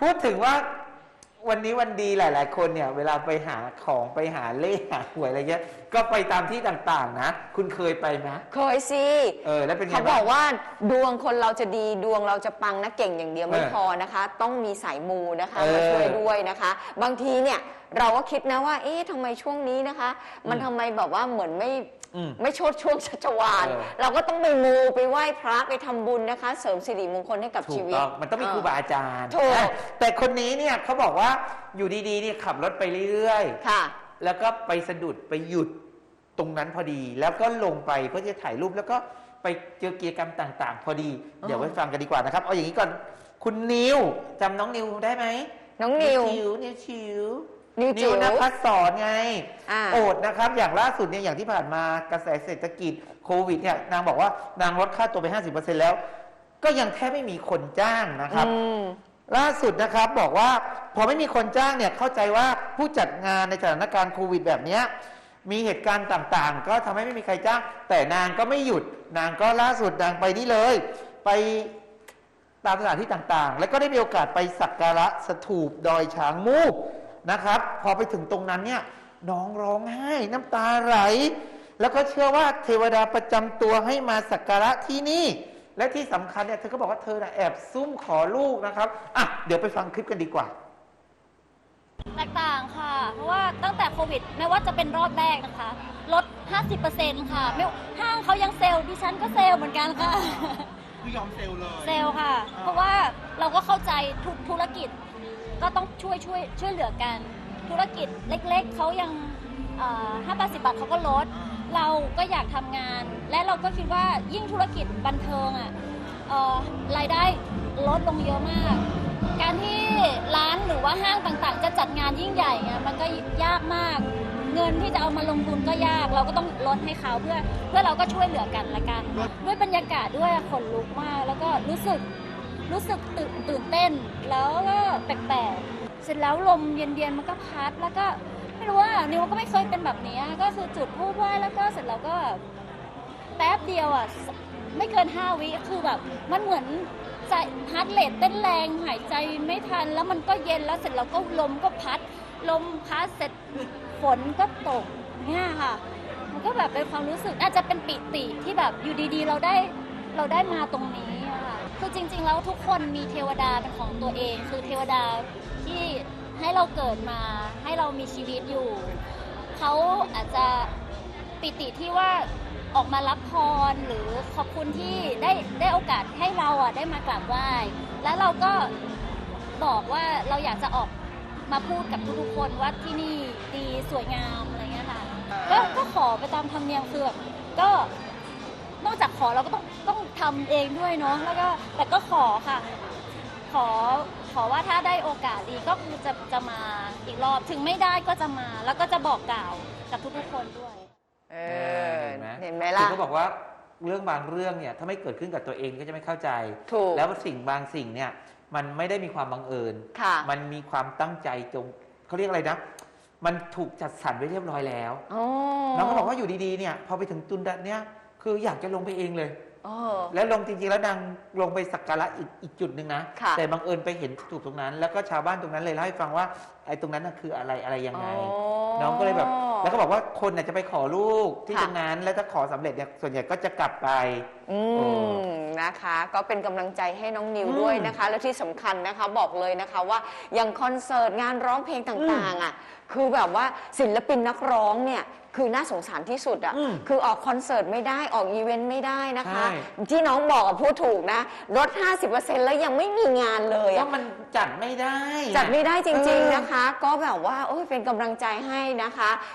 พูดถึงว่าวันนี้วันดีหลาย ๆ คนเนี่ย เวลาไปหาของไปหาเลขหาหวยอะไรเงี้ย ก็ไปตามที่ต่าง ๆ นะ คุณเคยไปไหมเคยสิเออ แล้วเป็นไงเขาบบ้าองกว่าดวงคนเราจะดีดวงเราจะปังนะเก่งอย่างเดียวไม่เออพอนะคะ ต้องมีสายมูนะคะเออมาช่วยด้วยนะคะ บางทีเนี่ย เราก็คิดนะว่า เอ๊ะทำไมช่วงนี้นะคะ มันอืมทำไมแบบว่าเหมือนไม่อืม ไม่โชดช่วงชัชวานเออ เราก็ต้องไปมูไปไหว้พระไปทำบุญนะคะ เสริมสิริมงคลให้กับถูชีกวิต ต้องมันต้องมีครูบาอาจารย์ถูก นะแต่คนนี้เนี่ยเขาบอกว่าอยู่ดีๆเนี่ยขับรถไปเรื่อยค่ะ ๆ แล้วก็ไปสะดุดไปหยุดตรงนั้นพอดี แล้วก็ลงไปเพื่อจะถ่ายรูปแล้วก็ไปเจอกิจกรรมต่าง ๆ พอดีอ๋อเดี๋ยวไปฟังกันดีกว่านะครับ เอาอย่างนี้ก่อนคุณนิวจำน้องนิวได้ไหมน้องนิวชิวนิวชิว นิวนิจิ๋ววนภัสสอนไง อ่า โอดนะครับ อย่างล่าสุดเนี่ยอย่างที่ผ่านมากระแสเศรษฐกิจโควิดเนี่ยนางบอกว่านางลดค่าตัวไป 50%แล้ว ก็ยังแทบไม่มีคนจ้างนะครับ อืม ล่าสุดนะครับบอกว่าพอไม่มีคนจ้างเนี่ยเข้าใจว่าผู้จัดงานในสถานการณ์โควิดแบบเนี้ยมีเหตุการณ์ต่างๆ ก็ทำให้ไม่มีใครจ้าง แต่นางก็ไม่หยุด นางก็ล่าสุดนางไปนี่เลย ไปตามสถานที่ต่างๆ แล้วก็ได้มีโอกาสไปสักการะสถูปดอยช้างมูก นะครับ พอไปถึงตรงนั้นเนี่ยน้องร้องไห้น้ำตาไหล แล้วก็เชื่อว่าเทวดาประจำตัวให้มาสักการะที่นี่ และที่สำคัญเนี่ยเธอก็บอกว่าเธอน่ะแอบซุ่มขอลูกนะครับอะเดี๋ยวไปฟังคลิปกันดีกว่าแตกต่างค่ะ เพราะว่าตั้งแต่โควิดไม่ว่าจะเป็นรอบแรกนะคะ ลด 50%ค่ะไม่ห้างเขายังเซลล์ดิฉันก็เซลล์เหมือนกันค่ะคือยอมเซลล์เลย เซลล์ค่ะ เพราะว่าเราก็เข้าใจทุกธุรกิจ ก็ต้องช่วยช่วยช่วยเหลือกัน ธุรกิจเล็กๆเขายังห้าบาทสิบาทเขาก็ลด เราก็อยากทำงาน และเราก็คิดว่ายิ่งธุรกิจบันเทิงอะเอ่อรายได้ลดลงเยอะมาก การที่ร้านหรือว่าห้างต่างๆ จะจัดงานยิ่งใหญ่เนี่ยมันก็ยากมาก เงินที่จะเอามาลงทุนก็ยาก เราก็ต้องลดให้เขาเพื่อเพื่อเราก็ช่วยเหลือกันละกัน ด้วยบรรยากาศด้วยขนลุกมาก แล้วก็รู้สึก รู้สึกตื่นตื่นเต้น แล้วก็แปลกๆ เสร็จแล้วลมเย็นๆมันก็พัดแล้วก็ไม่รู้ว่านิวก็ไม่เคยเป็นแบบนี้ก็คือจุดพูดไหว้แล้วก็เสร็จแล้วก็แป๊บเดียวอะไม่เกินห้าวิคือแบบมันเหมือนใจฮาร์ดเรทเต้นแรงหายใจไม่ทันแล้วมันก็เย็นแล้วเสร็จแล้วก็ลมก็พัด ลมพัดเสร็จฝนก็ตกเนี่ยค่ะ มันก็แบบเป็นความรู้สึกอาจจะเป็นปิติที่แบบอยู่ดีๆ เราได้เราได้มาตรงนี้อะ คือจริง ๆ แล้วทุกคนมีเทวดาเป็นของตัวเอง คือเทวดาที่ให้เราเกิดมาให้เรามีชีวิตอยู่ เขาอาจจะปิติที่ว่าออกมารับพรหรือขอบคุณที่ได้ได้โอกาสให้เราอะได้มากราบไหว้และเราก็บอกว่าเราอยากจะออกมาพูดกับทุกๆคนว่าที่นี่ดีสวยงามอะไรเงี้ยค่ะก็ก็ขอไปตามธรรมเนียมคือแบบก็ นอกจากขอเราก็ต้องต้องทำเองด้วยเนาะแล้วก็แต่ก็ขอค่ะ ขอขอว่าถ้าได้โอกาสดีก็คือจะจะมาอีกรอบถึงไม่ได้ก็จะมา แล้วก็จะบอกกล่าวกับทุกๆคนด้วย เออ เห็นไหมเห็นไหมคือล่ะเขาบอกว่าเรื่องบางเรื่องเนี่ยถ้าไม่เกิดขึ้นกับตัวเองก็จะไม่เข้าใจ ถูกแล้วสิ่งบางสิ่งเนี่ยมันไม่ได้มีความบังเอิญ ค่ะ มันมีความตั้งใจจงเขาเรียกอะไรนะ มันถูกจัดสรรไว้เรียบร้อยแล้วอ๋อน้องก็บอกว่าอยู่ดีๆเนี่ยพอไปถึงจุดเนี้ย คืออยากจะลงไปเองเลย อ๋อ แล้วลงจริงๆแล้วนางลงไปสักการะอีกอีกจุดหนึ่งนะ ค่ะ แต่บังเอิญไปเห็นถูกตรงนั้น แล้วก็ชาวบ้านตรงนั้นเลยเล่าให้ฟังว่าไอ้ตรงนั้นน่ะคืออะไรอะไรยังไง น้องก็เลยแบบ แล้วก็บอกว่าคนน่ะจะไปขอลูกที่ค่ะตรงนั้นแล้วถ้าขอสำเร็จเนี่ยส่วนใหญ่ก็จะกลับไปอืโอ้มนะคะ ก็เป็นกำลังใจให้น้องนิวอืมด้วยนะคะ และที่สำคัญนะคะบอกเลยนะคะว่าอย่างคอนเสิร์ตงานร้องเพลงต่างๆอะคือแบบว่าศิลปินนักร้องเนี่ยคือน่าสงสารที่สุดอะอืมคือออกคอนเสิร์ตไม่ได้ออกอีเวนต์ไม่ได้นะคะใช่ที่น้องบอกอะพูดถูกนะลด 50%แล้วยังไม่มีงานเลยก็อะมันจัดไม่ได้ จัดไม่ได้จริงเออๆนะคะ ก็แบบว่าโอ้ยเป็นกำลังใจให้นะคะ